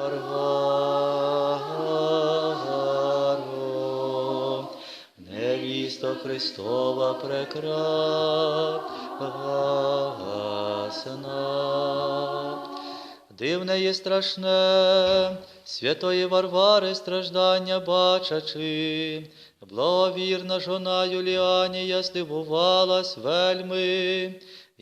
Варваро, невісто Христова прекрасна. Дивне і страшне, святої Варвари страждання бачачи, благовірна жона Юліанія здивувалась вельми,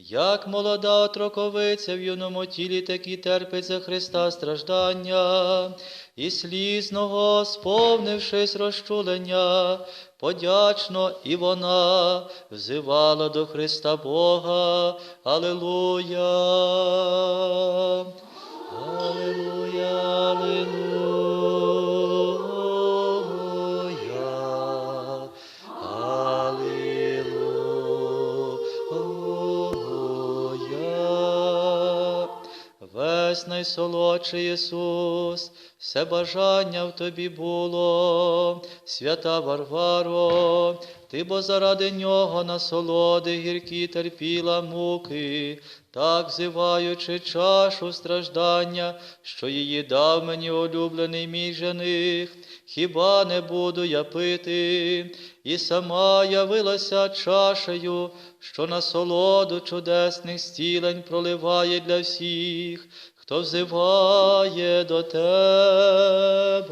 як молода отроковиця в юному тілі такі терпить за Христа страждання, і слізного, сповнившись розчулення, подячно і вона взивала до Христа Бога. Алілуя! Алілуя, алілуя, найсолодший Ісус, все бажання в тобі було, свята Варваро, ти бо заради нього насолоди гіркі терпіла муки, так зиваючи чашу страждання, що її дав мені улюблений мій жених, хіба не буду я пити, і сама явилася чашею, що насолоду чудесних стілень проливає для всіх, хто взиває до тебе.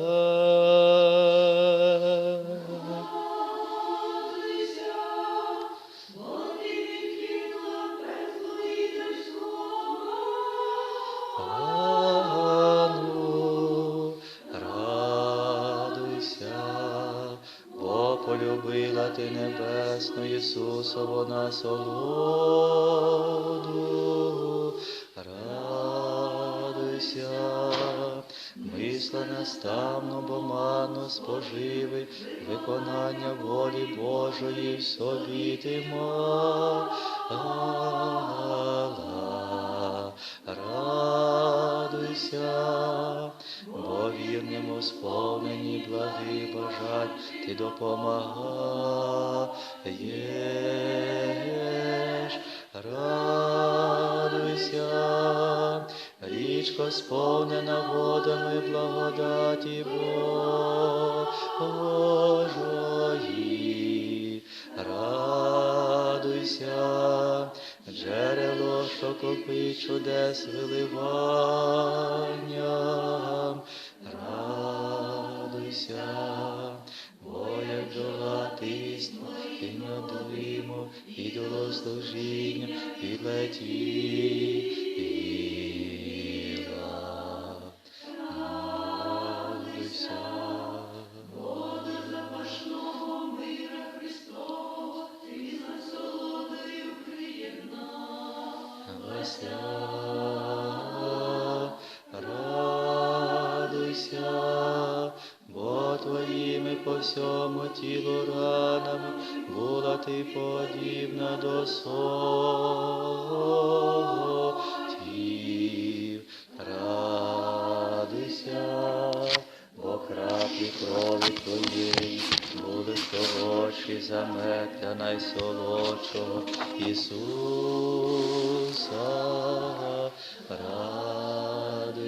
Полюбила ти небесну Ісусову насолоду. Мисла наставно, споживи, виконання волі Божої в собі ти мала. Радуйся, бо вірному сповнені благи бажань ти допомагаєш. Радуйся, річко сповнена водами благодаті Божої. Радуйся, джерело, що копить чудес виливанням. Радуйся, бо як бджола тисно, і надуємо, і до служіння відлетіла. Твоїми по всьому тілу ранами була ти подібна до сотів. Радуйся, бо краплі крові твоєї були хороші заметля найсолодшого Ісуса.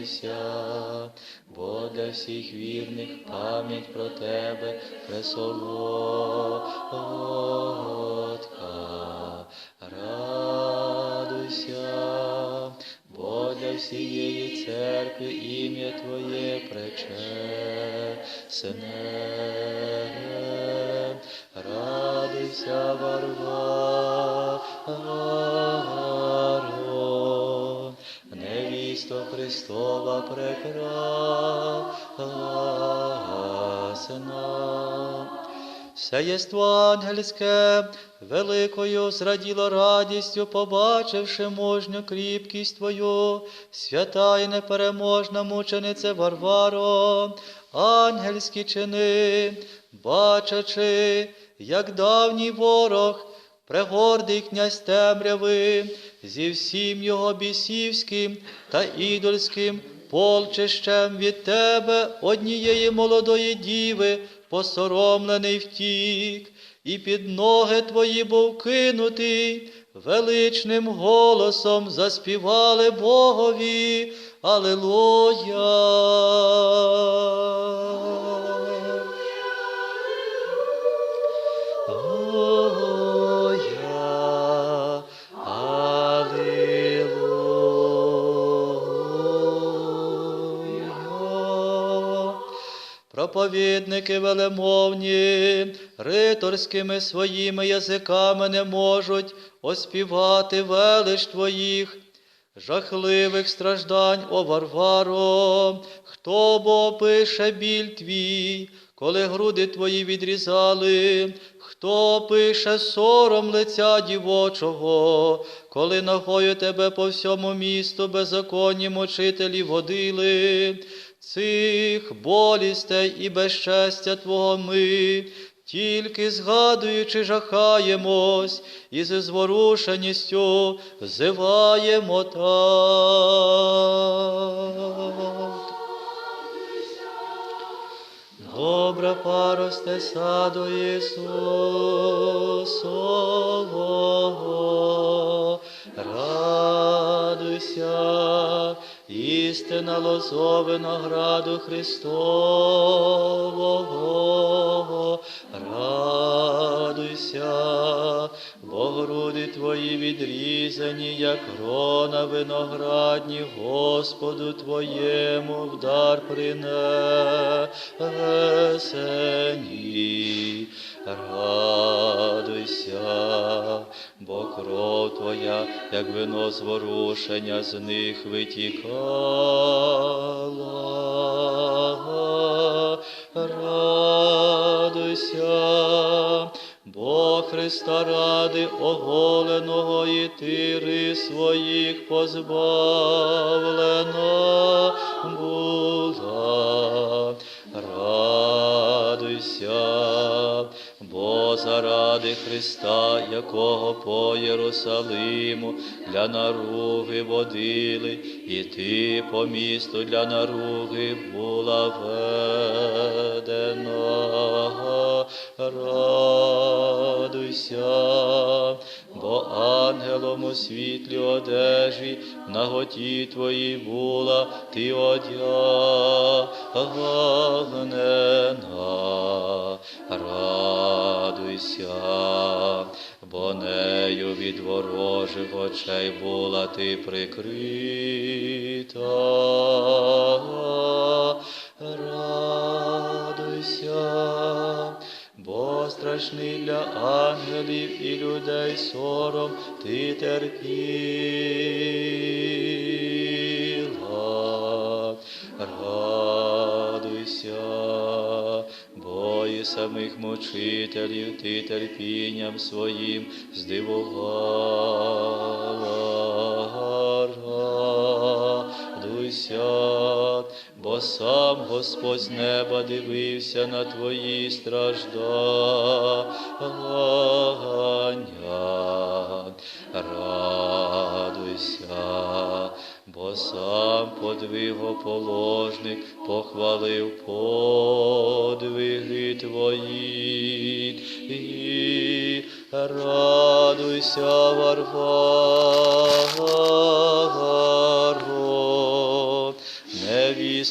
Радуйся, бо для всіх вірних пам'ять про тебе пресолодка. Радуйся, бо для всієї церкви ім'я Твоє пречесне. Радуйся, Варваро, Христова прекрасна. Все єство ангельське великою зраділо радістю, побачивши мужню кріпкість Твою, свята і непереможна мучениця Варваро, ангельські чини, бачачи, як давній ворог, прегордий князь темряви, зі всім його бісівським та ідольським полчищем від тебе, однієї молодої діви, посоромлений втік, і під ноги твої був кинутий, величним голосом заспівали Богові. Аллилуйя. Проповідники велемовні, риторськими своїми язиками не можуть оспівати велич Твоїх жахливих страждань, о Варваро, хто бо пише біль твій, коли груди твої відрізали, хто пише сором лиця дівочого, коли ногою тебе по всьому місту беззаконні мочителі водили, цих болістей і безчестя Твого ми, тільки згадуючи, жахаємось, і зі зворушеністю взиваємо так. Добра паросте саду Ісусового, радуйся, істина лозо винограду Христового, відрізані, як грона виноградні, Господу Твоєму в дар принесені. Радуйся, бо кров Твоя, як вино зворушення, з них витікала. Радуйся, бо Христа ради оголеного і тири своїх позбавлена була. Радуйся, заради Христа, якого по Єрусалиму для наруги водили, і ти по місту для наруги була ведена. Радуйся, бо ангелом у світлі одежі в наготі твоїй була ти одягнена. Радуйся, бо нею від ворожих очей була ти прикрита. Радуйся, бо страшний для ангелів і людей сором ти терпіла. Радуйся, бо і самих мучителів ти терпінням своїм здивувала. Радуйся, бо сам Господь з неба дивився на твої страждання. Радуйся, бо сам подвигоположник похвалив подвиги твої. І Радуйся, Варвара.